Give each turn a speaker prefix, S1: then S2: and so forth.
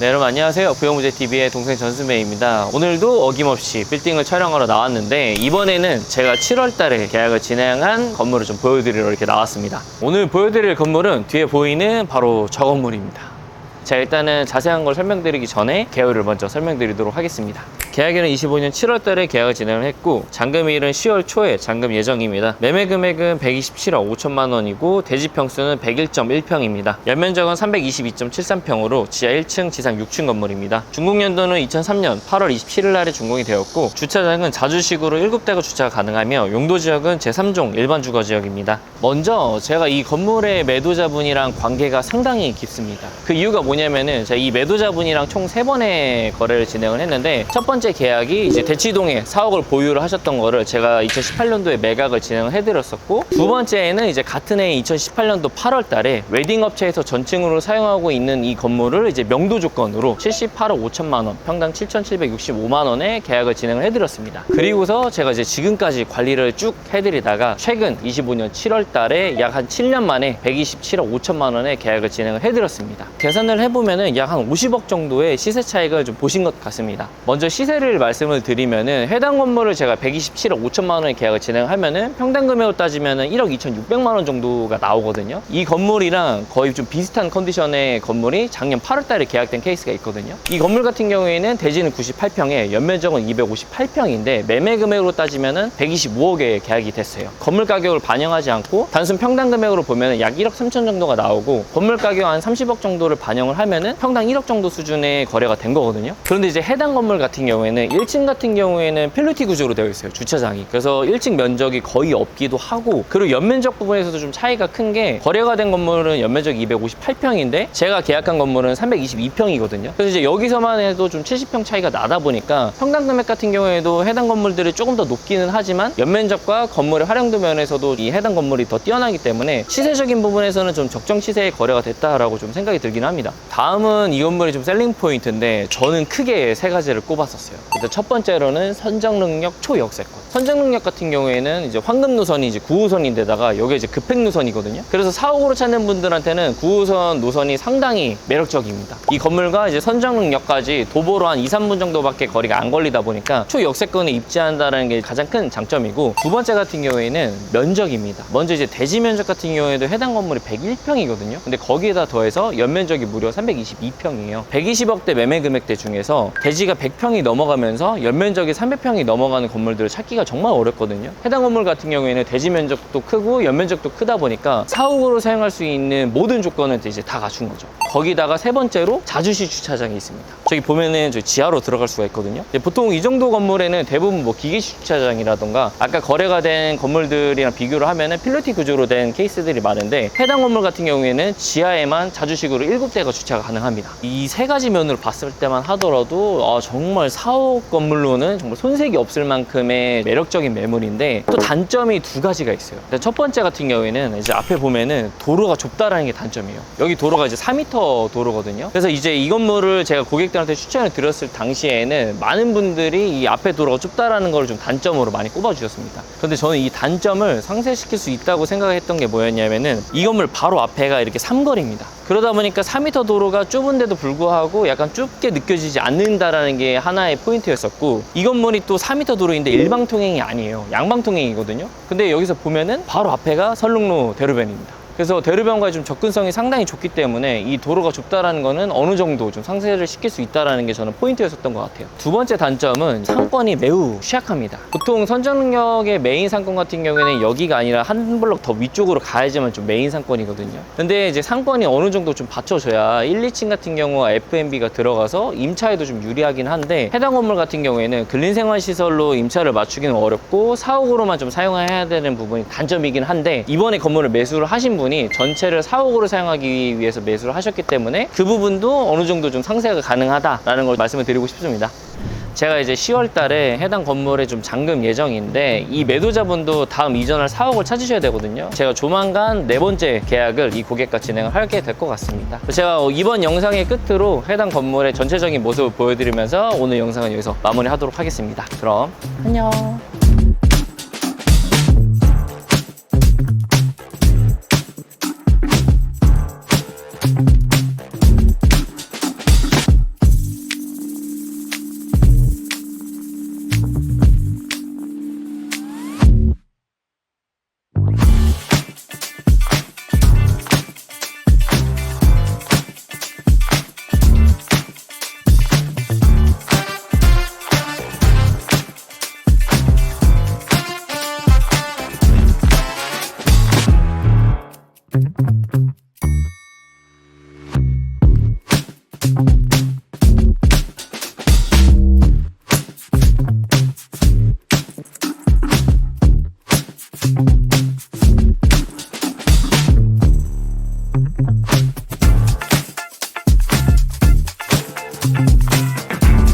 S1: 네, 여러분 안녕하세요. 부영무제TV의 동생 전수매입니다. 오늘도 어김없이 빌딩을 촬영하러 나왔는데 이번에는 제가 7월 달에 계약을 진행한 건물을 좀 보여드리러 이렇게 나왔습니다. 오늘 보여드릴 건물은 뒤에 보이는 바로 저 건물입니다. 자 일단은 자세한 걸 설명드리기 전에 개요를 먼저 설명드리도록 하겠습니다. 계약일은 25년 7월 달에 계약을 진행을 했고 잔금일은 10월 초에 잔금 예정입니다. 매매 금액은 127억 5천만 원이고 대지 평수는 101.1평입니다. 연면적은 322.73평으로 지하 1층, 지상 6층 건물입니다. 준공 연도는 2003년 8월 27일 날에 준공이 되었고 주차장은 자주식으로 7대가 주차가 가능하며 용도 지역은 제3종 일반 주거 지역입니다. 먼저 제가 이 건물의 매도자분이랑 관계가 상당히 깊습니다. 그 이유가 뭐냐면은 제가 이 매도자분이랑 총 3번의 거래를 진행을 했는데 첫 번째 계약이 이제 대치동에 사옥을 보유를 하셨던 거를 제가 2018년도에 매각을 진행을 해드렸었고 두 번째에는 이제 같은 해 2018년도 8월 달에 웨딩 업체에서 전층으로 사용하고 있는 이 건물을 이제 명도 조건으로 78억 5천만 원, 평당 7,765만 원에 계약을 진행을 해드렸습니다. 그리고서 제가 이제 지금까지 관리를 쭉 해드리다가 최근 25년 7월 달에 약 한 7년 만에 127억 5천만 원에 계약을 진행을 해드렸습니다. 계산을 해보면은 약 한 50억 정도의 시세 차익을 좀 보신 것 같습니다. 먼저 시세 를 말씀을 드리면은 해당 건물을 제가 127억 5천만 원에 계약을 진행하면은 평당 금액으로 따지면은 1억 2,600만 원 정도가 나오거든요. 이 건물이랑 거의 좀 비슷한 컨디션의 건물이 작년 8월 달에 계약된 케이스가 있거든요. 이 건물 같은 경우에는 대지는 98평에 연면적은 258평인데 매매 금액으로 따지면은 125억에 계약이 됐어요. 건물 가격을 반영하지 않고 단순 평당 금액으로 보면은 약 1억 3천 정도가 나오고 건물 가격 한 30억 정도를 반영을 하면은 평당 1억 정도 수준의 거래가 된 거거든요. 그런데 이제 해당 건물 같은 경우 에는 1층 같은 경우에는 필로티 구조로 되어 있어요. 주차장이. 그래서 1층 면적이 거의 없기도 하고 그리고 연면적 부분에서도 좀 차이가 큰 게 거래가 된 건물은 연면적이 258평인데 제가 계약한 건물은 322평이거든요. 그래서 이제 여기서만 해도 좀 70평 차이가 나다 보니까 평당 금액 같은 경우에도 해당 건물들이 조금 더 높기는 하지만 연면적과 건물의 활용도 면에서도 이 해당 건물이 더 뛰어나기 때문에 시세적인 부분에서는 좀 적정 시세의 거래가 됐다라고 좀 생각이 들긴 합니다. 다음은 이 건물이 좀 셀링 포인트인데 저는 크게 세 가지를 꼽았었어요. 일단 첫 번째로는 선정 능력 초역세권. 선정 능력 같은 경우에는 이제 황금 노선이 이제 9호선인데다가 여기 이제 급행 노선이거든요. 그래서 사옥으로 찾는 분들한테는 9호선 노선이 상당히 매력적입니다. 이 건물과 이제 선정 능력까지 도보로 한 2, 3분 정도밖에 거리가 안 걸리다 보니까 초역세권에 입지한다는 게 가장 큰 장점이고 두 번째 같은 경우에는 면적입니다. 먼저 이제 대지 면적 같은 경우에도 해당 건물이 101평이거든요. 근데 거기에다 더해서 연면적이 무려 322평이에요. 120억대 매매 금액대 중에서 대지가 100평이 넘 어가면서 연면적이 300평이 넘어가는 건물들을 찾기가 정말 어렵거든요. 해당 건물 같은 경우에는 대지 면적도 크고 연면적도 크다 보니까 사옥으로 사용할 수 있는 모든 조건을 이제 다 갖춘 거죠. 거기다가 세 번째로 자주시 주차장이 있습니다. 저기 보면은 저 지하로 들어갈 수가 있거든요. 보통 이 정도 건물에는 대부분 뭐 기계식 주차장이라던가 아까 거래가 된 건물들이랑 비교를 하면은 필로티 구조로 된 케이스들이 많은데 해당 건물 같은 경우에는 지하에만 자주식으로 7대가 주차가 가능합니다. 이 세 가지 면으로 봤을 때만 하더라도 아, 정말 사옥 건물로는 정말 손색이 없을 만큼의 매력적인 매물인데 또 단점이 두 가지가 있어요. 첫 번째 같은 경우에는 이제 앞에 보면은 도로가 좁다라는 게 단점이에요. 여기 도로가 이제 4m 도로거든요. 그래서 이제 이 건물을 제가 고객들한테 추천을 드렸을 당시에는 많은 분들이 이 앞에 도로가 좁다라는 걸 좀 단점으로 많이 꼽아주셨습니다. 그런데 저는 이 단점을 상쇄시킬 수 있다고 생각했던 게 뭐였냐면은 이 건물 바로 앞에가 이렇게 삼거리입니다. 그러다 보니까 4m 도로가 좁은데도 불구하고 약간 좁게 느껴지지 않는다라는 게 하나의 포인트였었고 이 건물이 또 4m 도로인데 일방통행이 아니에요. 양방통행이거든요. 근데 여기서 보면은 바로 앞에가 설릉로 대로변입니다. 그래서 대로변과의 좀 접근성이 상당히 좋기 때문에 이 도로가 좁다라는 거는 어느 정도 좀 상쇄를 시킬 수 있다라는 게 저는 포인트였었던 것 같아요. 두 번째 단점은 상권이 매우 취약합니다. 보통 선정역의 메인 상권 같은 경우에는 여기가 아니라 한 블럭 더 위쪽으로 가야지만 좀 메인 상권이거든요. 근데 이제 상권이 어느 정도 좀 받쳐줘야 1, 2층 같은 경우 F&B가 들어가서 임차에도 좀 유리하긴 한데 해당 건물 같은 경우에는 근린생활시설로 임차를 맞추기는 어렵고 사옥으로만 좀 사용해야 되는 부분이 단점이긴 한데 이번에 건물을 매수를 하신 분이 전체를 사옥으로 사용하기 위해서 매수를 하셨기 때문에 그 부분도 어느 정도 좀 상세가 가능하다라는 걸 말씀을 드리고 싶습니다. 제가 이제 10월 달에 해당 건물에 좀 잠금 예정인데 이 매도자분도 다음 이전할 사옥을 찾으셔야 되거든요. 제가 조만간 네 번째 계약을 이 고객과 진행을 하게 될 것 같습니다. 제가 이번 영상의 끝으로 해당 건물의 전체적인 모습을 보여드리면서 오늘 영상은 여기서 마무리하도록 하겠습니다. 그럼 안녕.